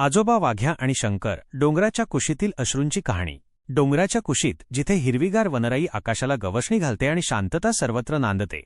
आजोबा वाघ्या आणि शंकर डोंगराच्या कुशीतील अश्रूंची कहाणी. डोंगराच्या कुशीत जिथे हिरवीगार वनराई आकाशाला गवसणी घालते आणि शांतता सर्वत्र नांदते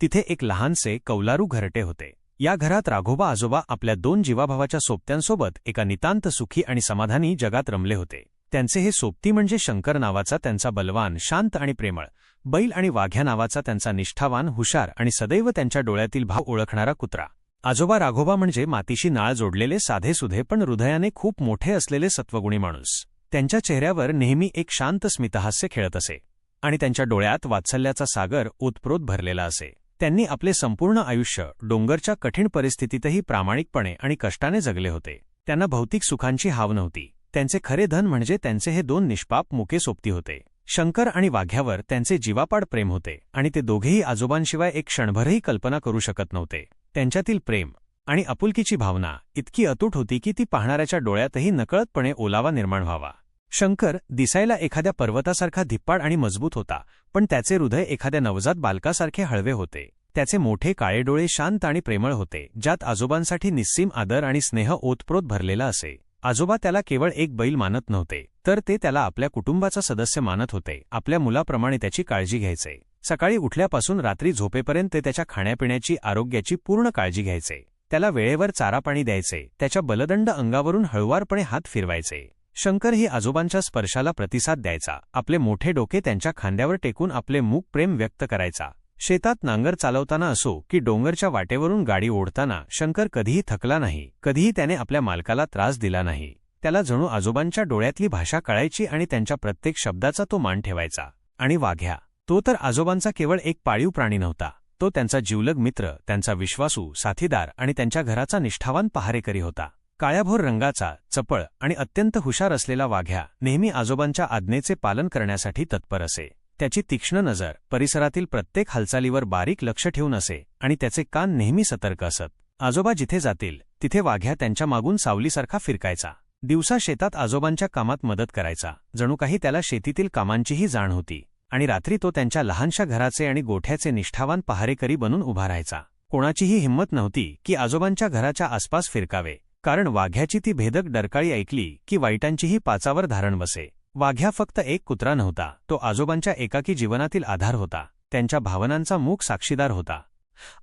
तिथे एक लहानसे कौलारू घरटे होते. या घरात राघोबा आजोबा आपल्या दोन जीवाभावाच्या सोबत्यांसोबत एका नितांत सुखी आणि समाधानी जगात रमले होते. त्यांचे हे सोबती म्हणजे शंकर नावाचा त्यांचा बलवान शांत आणि प्रेमळ बैल आणि वाघ्या नावाचा त्यांचा निष्ठावान हुशार आणि सदैव त्यांच्या डोळ्यातील भाव ओळखणारा कुत्रा. आजोबा राघोबा म्हणजे मातीशी नाळ जोडलेले साधेसुधे पण हृदयाने खूप मोठे असलेले सत्वगुणी माणूस. त्यांच्या चेहऱ्यावर नेहमी एक शांत स्मितहास्य खेळत असे. आणि त्यांच्या डोळ्यात वात्सल्याचा सागर ओतप्रोत भरलेला असे. त्यांनी आपले संपूर्ण आयुष्य डोंगरच्या कठीण परिस्थितीतही प्रामाणिकपणे आणि कष्टाने जगले होते. त्यांना भौतिक सुखांची हाव नव्हती. त्यांचे खरे धन म्हणजे त्यांचे हे दोन निष्पाप मुके सोबती होते. शंकर आणि वाघ्यावर त्यांचे जीवापाड प्रेम होते आणि ते दोघेही आजोबांशिवाय एक क्षणभरही कल्पना करू शकत नव्हते. त्यांच्यातील प्रेम आणि आपुलकीची भावना इतकी अतूट होती की ती पाहणाऱ्याच्या डोळ्यातही नकळतपणे ओलावा निर्माण व्हावा. शंकर दिसायला एखाद्या पर्वतासारखा धिप्पाड आणि मजबूत होता पण त्याचे हृदय एखाद्या नवजात बालकासारखे हळवे होते. त्याचे मोठे काळे डोळे शांत आणि प्रेमळ होते ज्यात आजोबांसाठी निस्सीम आदर आणि स्नेह ओतप्रोत भरलेला असे. आजोबा त्याला केवळ एक बैल मानत नव्हते तर ते त्याला आपल्या कुटुंबाचा सदस्य मानत होते आपल्या मुलाप्रमाणे त्याची काळजी घ्यायचे. सकाळी उठल्यापासून रात्री झोपेपर्यंत ते त्याच्या खाण्यापिण्याची आरोग्याची पूर्ण काळजी घ्यायचे. त्याला वेळेवर चारा पाणी द्यायचे. त्याच्या बलदंड अंगावरून हळुवारपणे हात फिरवायचे. शंकर ही आजोबांच्या स्पर्शाला प्रतिसाद द्यायचा. आपले मोठे डोके त्यांच्या खांद्यावर टेकून आपले मूक प्रेम व्यक्त करायचा. शेतात नांगर चालवताना असो की डोंगरच्या वाटेवरून गाडी ओढताना शंकर कधीही थकला नाही. कधीही त्याने आपल्या मालकाला त्रास दिला नाही. त्याला जणू आजोबांच्या डोळ्यातली भाषा कळायची आणि त्यांच्या प्रत्येक शब्दाचा तो मान ठेवायचा. आणि वाघ्या. तो तर आजोबांचा केवळ एक पाळीव प्राणी नव्हता. तो त्यांचा जीवलग मित्र त्यांचा विश्वासू साथीदार आणि त्यांच्या घराचा निष्ठावान पहारेकरी होता. काळ्याभोर रंगाचा चपळ आणि अत्यंत हुशार असलेला वाघ्या नेहमी आजोबांच्या आज्ञेचे पालन करण्यासाठी तत्पर असे. त्याची तीक्ष्ण नजर परिसरातील प्रत्येक हालचालीवर बारीक लक्ष ठेवून असे आणि त्याचे कान नेहमी सतर्क असत. आजोबा जिथे जातील तिथे वाघ्या त्यांच्या मागून सावलीसारखा फिरकायचा. दिवसा शेतात आजोबांच्या कामात मदत करायचा. जणू काही त्याला शेतीतील कामांचीही जाण होती. आणि रात्री तो त्यांच्या लहानशा घराचे आणि गोठ्याचे निष्ठावान पहारेकरी बनून उभा राहायचा. कोणाचीही हिंमत नव्हती की आजोबांच्या घराच्या आसपास फिरकावे. कारण वाघ्याची ती भेदक डरकाळी ऐकली की वाईटांचीही पाचावर धारण बसे. वाघ्या फक्त एक कुत्रा नव्हता. तो आजोबांच्या एकाकी जीवनातील आधार होता. त्यांच्या भावनांचा मूक साक्षीदार होता.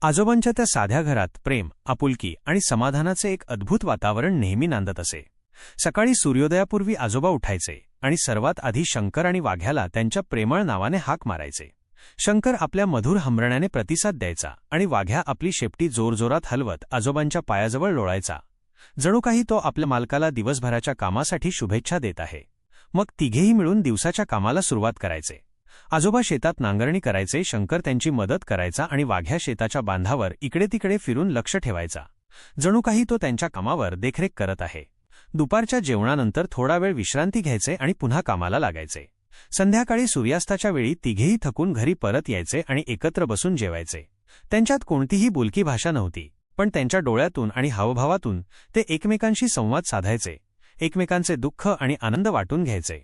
आजोबांच्या त्या साध्या घरात प्रेम आपुलकी आणि समाधानाचे एक अद्भुत वातावरण नेहमी नांदत असे. सकाळी सूर्योदयापूर्वी आजोबा उठायचे. आणि सर्वात आधी शंकर आणि वाघ्याला त्यांच्या प्रेमळ नावाने हाक मारायचे. शंकर आपल्या मधुर हमरण्याने प्रतिसाद द्यायचा आणि वाघ्या आपली शेपटी जोरजोरात हलवत आजोबांच्या पायाजवळ लोळायचा. जणू काही तो आपल्या मालकाला दिवसभराच्या कामासाठी शुभेच्छा देत आहे. मग तिघेही मिळून दिवसाच्या कामाला सुरुवात करायचे. आजोबा शेतात नांगरणी करायचे शंकर त्यांची मदत करायचा आणि वाघ्या शेताच्या बांधावर इकडे तिकडे फिरून लक्ष ठेवायचा. जणू काही तो त्यांच्या कामावर देखरेख करत आहे. दुपारच्या जेवणानंतर थोडा वेळ विश्रांती घ्यायचे आणि पुन्हा कामाला लागायचे. संध्याकाळी सूर्यास्ताच्या वेळी तिघेही थकून घरी परत यायचे आणि एकत्र बसून जेवायचे. त्यांच्यात कोणतीही बोलकी भाषा नव्हती पण त्यांच्या डोळ्यातून आणि हावभावातून ते एकमेकांशी संवाद साधायचे एकमेकांचे दुःख आणि आनंद वाटून घ्यायचे.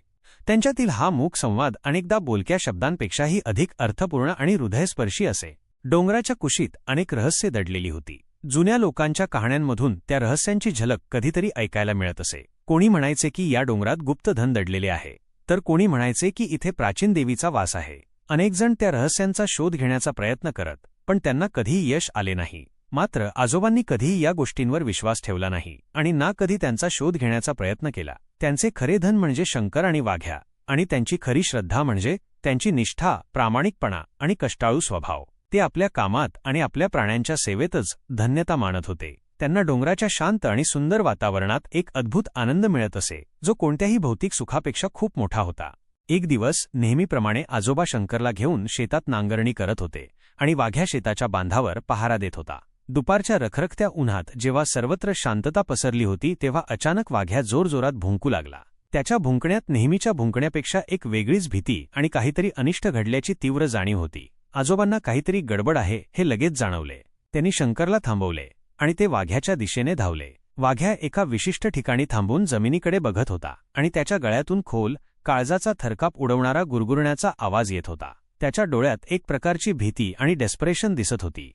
त्यांच्यातील हा मूक संवाद अनेकदा बोलक्या शब्दांपेक्षाही अधिक अर्थपूर्ण आणि हृदयस्पर्शी असे. डोंगराच्या कुशीत अनेक रहस्ये दडलेली होती. जुन्या लोकांच्या कहाण्यांमधून त्या रहस्यांची झलक कधीतरी ऐकायला मिळत असे. कोणी म्हणायचे की या डोंगरात गुप्तधन दडलेले आहे तर कोणी म्हणायचे की इथे प्राचीन देवीचा वास आहे. अनेकजण त्या रहस्यांचा शोध घेण्याचा प्रयत्न करत पण त्यांना कधीही यश आले नाही. मात्र आजोबांनी कधीही या गोष्टींवर विश्वास ठेवला नाही आणि ना कधी त्यांचा शोध घेण्याचा प्रयत्न केला. त्यांचे खरे धन म्हणजे शंकर आणि वाघ्या आणि त्यांची खरी श्रद्धा म्हणजे त्यांची निष्ठा प्रामाणिकपणा आणि कष्टाळू स्वभाव. ते आपल्या कामात आणि आपल्या प्राण्यांच्या सेवेतच धन्यता मानत होते. त्यांना डोंगराच्या शांत आणि सुंदर वातावरणात एक अद्भुत आनंद मिळत असे जो कोणत्याही भौतिक सुखापेक्षा खूप मोठा होता. एक दिवस नेहमीप्रमाणे आजोबा शंकरला घेऊन शेतात नांगरणी करत होते आणि वाघ्या शेताच्या बांधावर पहारा देत होता. दुपारच्या रखरखत्या उन्हात जेव्हा सर्वत्र शांतता पसरली होती तेव्हा अचानक वाघ्या जोरजोरात भुंकू लागला. त्याच्या भुंकण्यात नेहमीच्या भुंकण्यापेक्षा एक वेगळीच भीती आणि काहीतरी अनिष्ट घडल्याची तीव्र जाणीव होती. आजोबांना काहीतरी गडबड आहे हे लगेच जाणवले. त्यांनी शंकरला थांबवले आणि ते वाघ्याच्या दिशेने धावले. वाघ्या एका विशिष्ट ठिकाणी थांबून जमिनीकडे बघत होता आणि त्याच्या गळ्यातून खोल काळजाचा थरकाप उडवणारा गुरगुरण्याचा आवाज येत होता. त्याच्या डोळ्यात एक प्रकारची भीती आणि डेस्परेशन दिसत होती.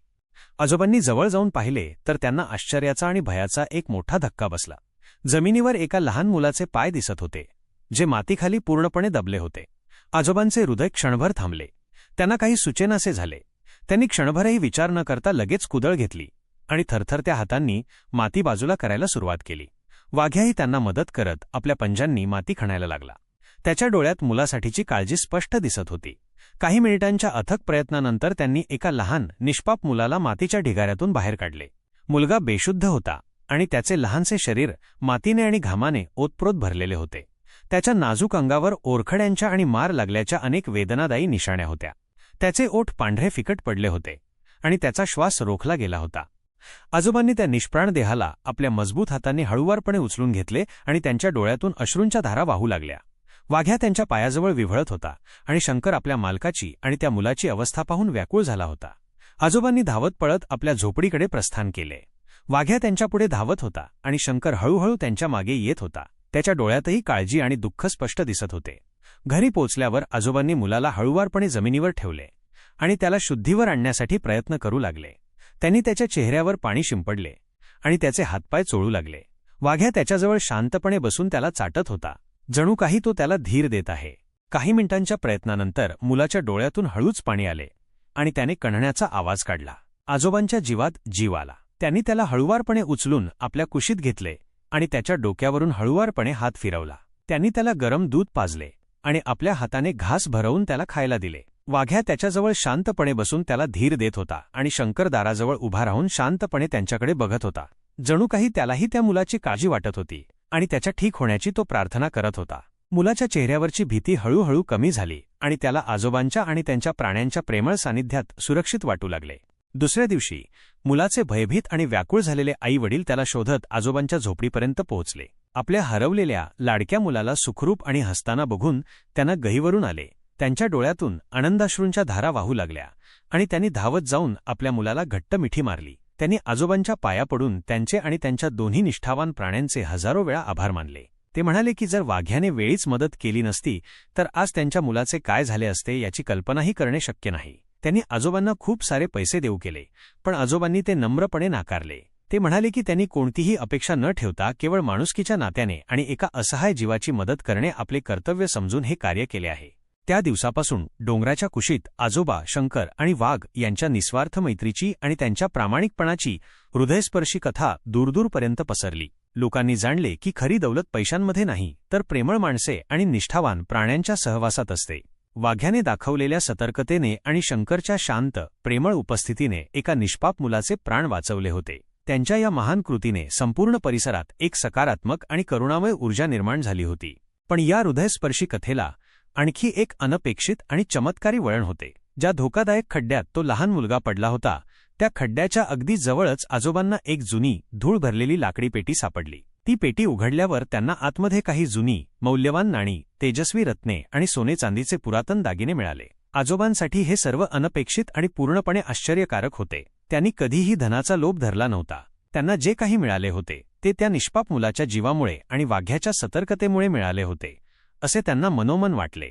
आजोबांनी जवळ जाऊन पाहिले तर त्यांना आश्चर्याचा आणि भयाचा एक मोठा धक्का बसला. जमिनीवर एका लहान मुलाचे पाय दिसत होते जे मातीखाली पूर्णपणे दबले होते. आजोबांचे हृदय क्षणभर थांबले. त्यांना काही सुचेनासे झाले. त्यांनी क्षणभरही विचार न करता लगेच कुदळ घेतली आणि थरथरत्या हातांनी माती बाजूला करायला सुरुवात केली. वाघ्याही त्यांना मदत करत आपल्या पंजांनी माती खणायला लागला. त्याच्या डोळ्यात मुलासाठीची काळजी स्पष्ट दिसत होती. काही मिनिटांच्या अथक प्रयत्नानंतर त्यांनी एका लहान निष्पाप मुलाला मातीच्या ढिगाऱ्यातून बाहेर काढले. मुलगा बेशुद्ध होता आणि त्याचे लहानसे शरीर मातीने आणि घामाने ओतप्रोत भरलेले होते. त्याच्या नाजूक अंगावर ओरखड्यांच्या आणि मार लागल्याच्या अनेक वेदनादायी निशाण्या होत्या. त्याचे ओठ पांढरे फिकट पडले होते आणि त्याचा श्वास रोखला गेला होता. आजोबांनी त्या निष्प्राण देहाला आपल्या मजबूत हातांनी हळुवारपणे उचलून घेतले आणि त्यांच्या डोळ्यातून अश्रूंच्या धारा वाहू लागल्या. वाघ्या त्यांच्या पायाजवळ विव्हळत होता आणि शंकर आपल्या मालकाची आणि त्या मुलाची अवस्था पाहून व्याकुळ झाला होता. आजोबांनी धावत पळत आपल्या झोपडीकडे प्रस्थान केले. वाघ्या त्यांच्यापुढे धावत होता आणि शंकर हळूहळू त्यांच्या मागे येत होता. त्याच्या डोळ्यातही काळजी आणि दुःख स्पष्ट दिसत होते. घरी पोचल्यावर आजोबांनी मुलाला हळुवारपणे जमिनीवर ठेवले आणि त्याला शुद्धीवर आणण्यासाठी प्रयत्न करू लागले. त्यांनी त्याच्या चेहऱ्यावर पाणी शिंपडले आणि त्याचे हातपाय चोळू लागले. वाघ्या त्याच्याजवळ शांतपणे बसून त्याला चाटत होता. जणू काही तो त्याला धीर देत आहे. काही मिनिटांच्या प्रयत्नानंतर मुलाच्या डोळ्यातून हळूच पाणी आले आणि त्याने कणण्याचा आवाज काढला. आजोबांच्या जीवात जीव आला. त्यांनी त्याला हळुवारपणे उचलून आपल्या कुशीत घेतले आणि त्याच्या डोक्यावरून हळुवारपणे हात फिरवला. त्यांनी त्याला गरम दूध पाजले. आणि आपल्या हाताने घास भरवून त्याला खायला दिले. वाघ्या त्याच्याजवळ शांतपणे बसून त्याला धीर देत होता आणि शंकर दाराजवळ उभा राहून शांतपणे त्यांच्याकडे बघत होता. जणू काही त्यालाही त्या मुलाची काळजी वाटत होती आणि त्याच्या ठीक होण्याची तो प्रार्थना करत होता. मुलाच्या चेहऱ्यावरची भीती हळूहळू कमी झाली आणि त्याला आजोबांच्या आणि त्यांच्या प्राण्यांच्या प्रेमळ सानिध्यात सुरक्षित वाटू लागले. दुसऱ्या दिवशी मुलाचे भयभीत आणि व्याकुळ झालेले आई वडील त्याला शोधत आजोबांच्या झोपडीपर्यंत पोहोचले. आपल्या हरवलेल्या लाडक्या मुलाला सुखरूप आणि हसताना बघून त्यांना गहीवरून आले. त्यांच्या डोळ्यातून आनंदाश्रूंच्या धारा वाहू लागल्या आणि त्यांनी धावत जाऊन आपल्या मुलाला घट्ट मिठी मारली. त्यांनी आजोबांच्या पाया पडून त्यांचे आणि त्यांच्या दोन्ही निष्ठावान प्राण्यांचे हजारो वेळा आभार मानले. ते म्हणाले की जर वाघ्याने वेळीच मदत केली नसती तर आज त्यांच्या मुलाचे काय झाले असते याची कल्पनाही करणे शक्य नाही. त्यांनी आजोबांना खूप सारे पैसे देऊ केले पण आजोबांनी ते नम्रपणे नाकारले. ते म्हणाले की त्यांनी कोणतीही अपेक्षा न ठेवता केवळ माणुसकीच्या नात्याने आणि एका असहाय जीवाची मदत करणे आपले कर्तव्य समजून हे कार्य केले आहे. त्या दिवसापासून डोंगराच्या कुशीत आजोबा शंकर आणि वाघ यांच्या निस्वार्थ मैत्रीची आणि त्यांच्या प्रामाणिकपणाची हृदयस्पर्शी कथा दूरदूरपर्यंत पसरली. लोकांनी जाणले की खरी दौलत पैशांमध्ये नाही तर प्रेमळ माणसे आणि निष्ठावान प्राण्यांच्या सहवासात असते. वाघ्याने दाखवलेल्या सतर्कतेने आणि शंकरच्या शांत प्रेमळ उपस्थितीने एका निष्पाप मुलाचे प्राण वाचवले होते. त्यांच्या या महान कृतीने संपूर्ण परिसरात एक सकारात्मक आणि करुणामय ऊर्जा निर्माण झाली होती. पण या हृदयस्पर्शी कथेला आणखी एक अनपेक्षित आणि चमत्कारी वळण होते. ज्या धोकादायक खड्ड्यात तो लहान मुलगा पडला होता त्या खड्ड्याच्या अगदी जवळच आजोबांना एक जुनी धूळ भरलेली लाकडी पेटी सापडली. ती पेटी उघडल्यावर त्यांना आतमध्ये काही जुनी मौल्यवान नाणी तेजस्वी रत्ने आणि सोने चांदीचे पुरातन दागिने मिळाले. आजोबांसाठी हे सर्व अनपेक्षित आणि पूर्णपणे आश्चर्यकारक होते. त्यांनी कधीही धनाचा लोभ धरला नव्हता. त्यांना जे काही मिळाले होते ते त्या निष्पाप मुलाच्या जीवामुळे आणि वाघ्याच्या सतर्कतेमुळे मिळाले होते असे त्यांना मनोमन वाटले.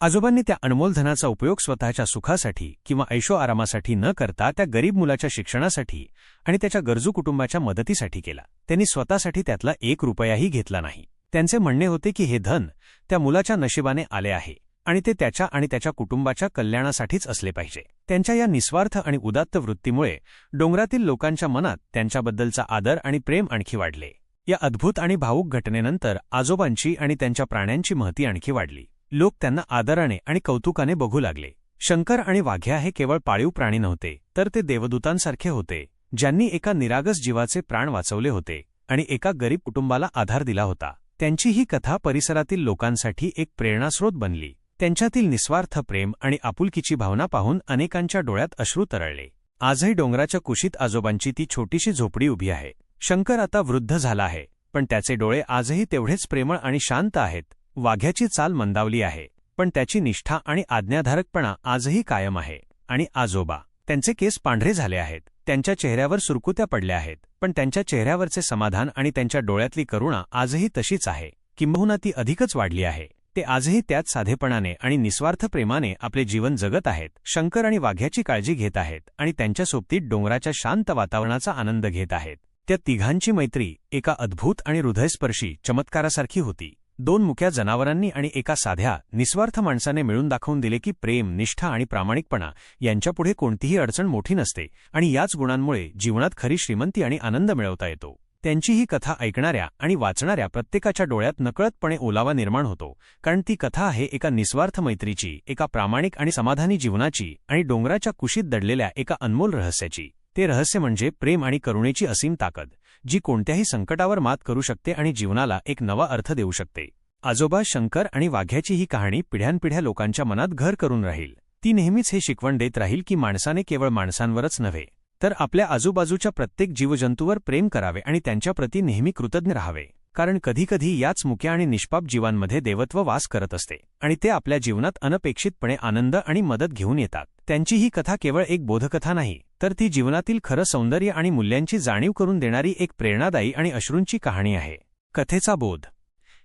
आजोबांनी त्या अनमोल धनाचा उपयोग स्वतःच्या सुखासाठी किंवा ऐशो आरामासाठी न करता त्या गरीब मुलाच्या शिक्षणासाठी आणि त्याच्या गरजू कुटुंबाच्या मदतीसाठी केला. त्यांनी स्वतःसाठी त्यातला एक रुपयाही घेतला नाही. त्यांचे म्हणणे होते की हे धन त्या मुलाच्या नशिबाने आले आहे. आणि ते त्याच्या आणि त्याच्या कुटुंबाच्या कल्याणासाठीच असले पाहिजे. त्यांच्या या निस्वार्थ आणि उदात्त वृत्तीमुळे डोंगरातील लोकांच्या मनात त्यांच्याबद्दलचा आदर आणि प्रेम आणखी वाढले. या अद्भुत आणि भावूक घटनेनंतर आजोबांची आणि त्यांच्या प्राण्यांची महती आणखी वाढली. लोक त्यांना आदराने आणि कौतुकाने बघू लागले. शंकर आणि वाघ्या हे केवळ पाळीव प्राणी नव्हते तर ते देवदूतांसारखे होते ज्यांनी एका निरागस जीवाचे प्राण वाचवले होते आणि एका गरीब कुटुंबाला आधार दिला होता. त्यांची ही कथा परिसरातील लोकांसाठी एक प्रेरणास्रोत बनली. त्यांच्यातील निस्वार्थ प्रेम आणि आपुलकीची भावना पाहून अनेकांच्या डोळ्यात अश्रू तरळले. आजही डोंगराच्या कुशीत आजोबांची ती छोटीशी झोपडी उभी आहे. शंकर आता वृद्ध झाला आहे पण त्याचे डोळे आजही तेवढेच प्रेमळ आणि शांत आहेत. वाघ्याची चाल मंदावली आहे पण त्याची निष्ठा आणि आज्ञाधारकपणा आजही कायम आहे. आणि आजोबा त्यांचे केस पांढरे झाले आहेत. त्यांच्या चेहऱ्यावर सुरकुत्या पडल्या आहेत पण त्यांच्या चेहऱ्यावरचे समाधान आणि त्यांच्या डोळ्यातली करुणा आजही तशीच आहे. किंबहुना ती अधिकच वाढली आहे. ते आजही त्याच साधेपणाने आणि निस्वार्थ प्रेमाने आपले जीवन जगत आहेत. शंकर आणि वाघ्याची काळजी घेत आहेत आणि त्यांच्या सोबतीत डोंगराच्या शांत वातावरणाचा आनंद घेत आहेत. त्या तिघांची मैत्री एका अद्भुत आणि हृदयस्पर्शी चमत्कारासारखी होती. दोन मुक्या जनावरांनी आणि एका साध्या निस्वार्थ माणसाने मिळून दाखवून दिले की प्रेम निष्ठा आणि प्रामाणिकपणा यांच्यापुढे कोणतीही अडचण मोठी नसते आणि याच गुणांमुळे जीवनात खरी श्रीमंती आणि आनंद मिळवता येतो. त्यांची ही कथा ऐकणाऱ्या आणि वाचणाऱ्या प्रत्येकाच्या डोळ्यात नकळतपणे ओलावा निर्माण होतो. कारण ती कथा आहे एका निस्वार्थ मैत्रीची एका प्रामाणिक आणि समाधानी जीवनाची आणि डोंगराच्या कुशीत दडलेल्या एका अनमोल रहस्याची. ते रहस्य म्हणजे प्रेम आणि करुणेची असीम ताकद जी कोणत्याही संकटावर मात करू शकते आणि जीवनाला एक नवा अर्थ देऊ शकते. आजोबा शंकर आणि वाघ्याची ही कहाणी पिढ्यानपिढ्या लोकांच्या मनात घर करून राहील. ती नेहमीच हे शिकवण देत राहील की माणसाने केवळ माणसांवरच नव्हे तर आपल्या आजूबाजूच्या प्रत्येक जीवजंतूवर प्रेम करावे आणि त्यांच्याप्रती नेहमी कृतज्ञ राहावे. कारण कधीकधी याच मुक्या आणि निष्पाप जीवांमध्ये देवत्व वास करत असते आणि ते आपल्या जीवनात अनपेक्षितपणे आनंद आणि मदत घेऊन येतात. त्यांची ही कथा केवळ एक बोधकथा नाही तर ती जीवनातील खरं सौंदर्य आणि मूल्यांची जाणीव करून देणारी एक प्रेरणादायी आणि अश्रूंची कहाणी आहे. कथेचा बोध.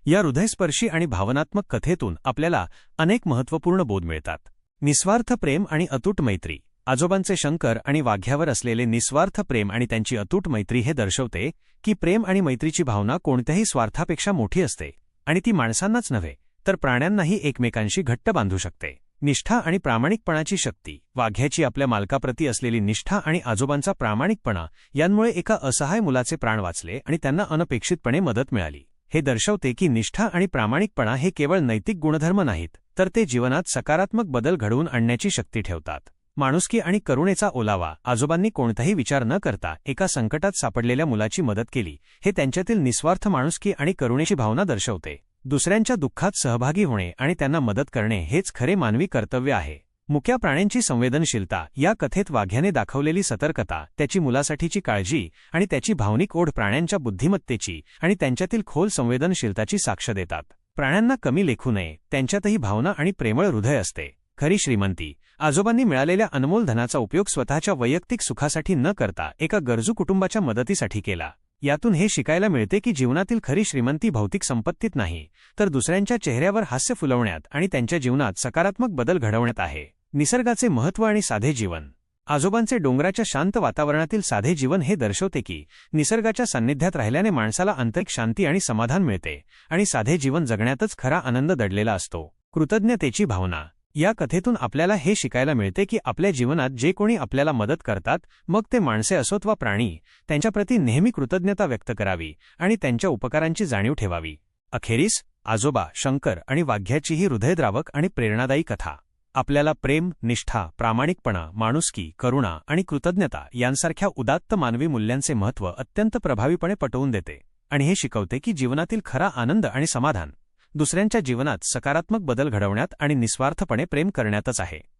या हृदयस्पर्शी आणि भावनात्मक कथेतून आपल्याला अनेक महत्त्वपूर्ण बोध मिळतात. निस्वार्थ प्रेम आणि अतूट मैत्री. आजोबांचे शंकर आणि वाघ्यावर असलेले निस्वार्थ प्रेम आणि त्यांची अतूट मैत्री हे दर्शवते की प्रेम आणि मैत्रीची भावना कोणत्याही स्वार्थापेक्षा मोठी असते आणि ती माणसांनाच नव्हे तर प्राण्यांनाही एकमेकांशी घट्ट बांधू शकते. निष्ठा आणि प्रामाणिकपणाची शक्ती वाघ्याची आपल्या मालकाप्रती असलेली निष्ठा आणि आजोबांचा प्रामाणिकपणा यांमुळे एका असहाय मुलाचे प्राण वाचले आणि त्यांना अनपेक्षितपणे मदत मिळाली. हे दर्शवते की निष्ठा आणि प्रामाणिकपणा हे केवळ नैतिक गुणधर्म नाहीत तर ते जीवनात सकारात्मक बदल घडवून आणण्याची शक्ती ठेवतात. माणुसकी आणि करुणेचा ओलावा. आजोबांनी कोणताही विचार न करता एका संकटात सापडलेल्या मुलाची मदत केली. हे त्यांच्यातील निस्वार्थ माणुसकी आणि करुणेची भावना दर्शवते. दुसऱ्यांच्या दुःखात सहभागी होणे आणि त्यांना मदत करणे हेच खरे मानवी कर्तव्य आहे. मुक्या प्राण्यांची संवेदनशीलता या कथेत वाघ्याने दाखवलेली सतर्कता त्याची मुलासाठीची काळजी आणि त्याची भावनिक ओढ प्राण्यांच्या बुद्धिमत्तेची आणि त्यांच्यातील खोल संवेदनशीलताची साक्ष देतात. प्राण्यांना कमी लेखू नये त्यांच्यातही भावना आणि प्रेमळ हृदय असते. खरी श्रीमंती आजोबांनी मिळालेल्या अनमोल धनाचा उपयोग स्वतःच्या वैयक्तिक सुखासाठी न करता एका गरजू कुटुंबाच्या मदतीसाठी केला. यातून हे शिकायला मिळते की जीवनातील खरी श्रीमंती भौतिक संपत्तीत नाही तर दुसऱ्यांच्या चेहऱ्यावर हास्य फुलवण्यात आणि त्यांच्या जीवनात सकारात्मक बदल घडवण्यात आहे. निसर्गाचे महत्त्व आणि साधे जीवन. आजोबांचे डोंगराच्या शांत वातावरणातील साधे जीवन हे दर्शवते की निसर्गाच्या सान्निध्यात राहिल्याने माणसाला आंतरिक शांती आणि समाधान मिळते आणि साधे जीवन जगण्यातच खरा आनंद दडलेला असतो. कृतज्ञतेची भावना. या कथेतून आपल्याला हे शिकायला मिळते की आपल्या जीवनात जे कोणी आपल्याला मदत करतात मग ते माणसे असोत वा प्राणी त्यांच्याप्रती नेहमी कृतज्ञता व्यक्त करावी आणि त्यांच्या उपकारांची जाणीव ठेवावी. अखेरीस आजोबा शंकर आणि वाघ्याची ही हृदयद्रावक आणि प्रेरणादायी कथा. आपल्याला प्रेम निष्ठा प्रामाणिकपणा माणुसकी करुणा आणि कृतज्ञता यांसारख्या उदात्त मानवी मूल्यांचे महत्त्व अत्यंत प्रभावीपणे पटवून देते आणि हे शिकवते की जीवनातील खरा आनंद आणि समाधान दुसऱ्यांच्या जीवनात सकारात्मक बदल घडवण्यात आणि निस्वार्थपणे प्रेम करण्यातच आहे.